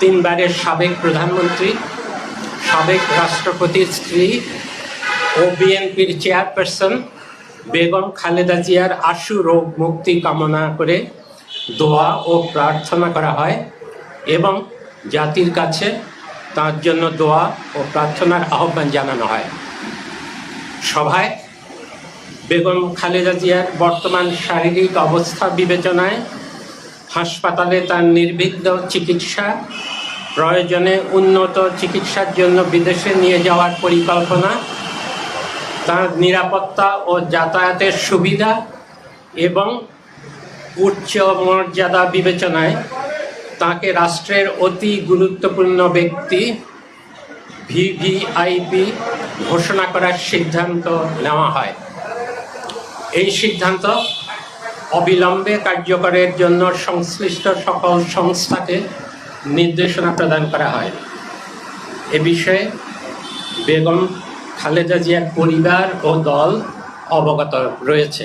তিনবারের সাবেক প্রধানমন্ত্রী, সাবেক রাষ্ট্রপতির স্ত্রী ও বিএনপির চেয়ারপারসন বেগম খালেদা জিয়ার আশু রোগ মুক্তি কামনা করে দোয়া ও প্রার্থনা করা হয় এবং জাতির কাছে তার জন্য দোয়া ও প্রার্থনার আহ্বান জানানো হয়। সভায় বেগম খালেদা জিয়ার বর্তমান শারীরিক অবস্থা বিবেচনায় হাসপাতালে তার নির্বিঘ্ন চিকিৎসা, প্রয়োজনে উন্নত চিকিৎসার জন্য বিদেশে নিয়ে যাওয়ার পরিকল্পনা, তার নিরাপত্তা ও যাতায়াতের সুবিধা এবং উচ্চ মর্যাদা বিবেচনায় তাকে রাষ্ট্রের অতি গুরুত্বপূর্ণ ব্যক্তি ভিভিআইপি ঘোষণা করার সিদ্ধান্ত নেওয়া হয়। এই সিদ্ধান্ত অবিলম্বে কার্যকরের জন্য সংশ্লিষ্ট সকল সংস্থাকে নির্দেশনা প্রদান করা হয়। এ বিষয়ে বেগম খালেদা জিয়ার পরিবার ও দল অবগত রয়েছে।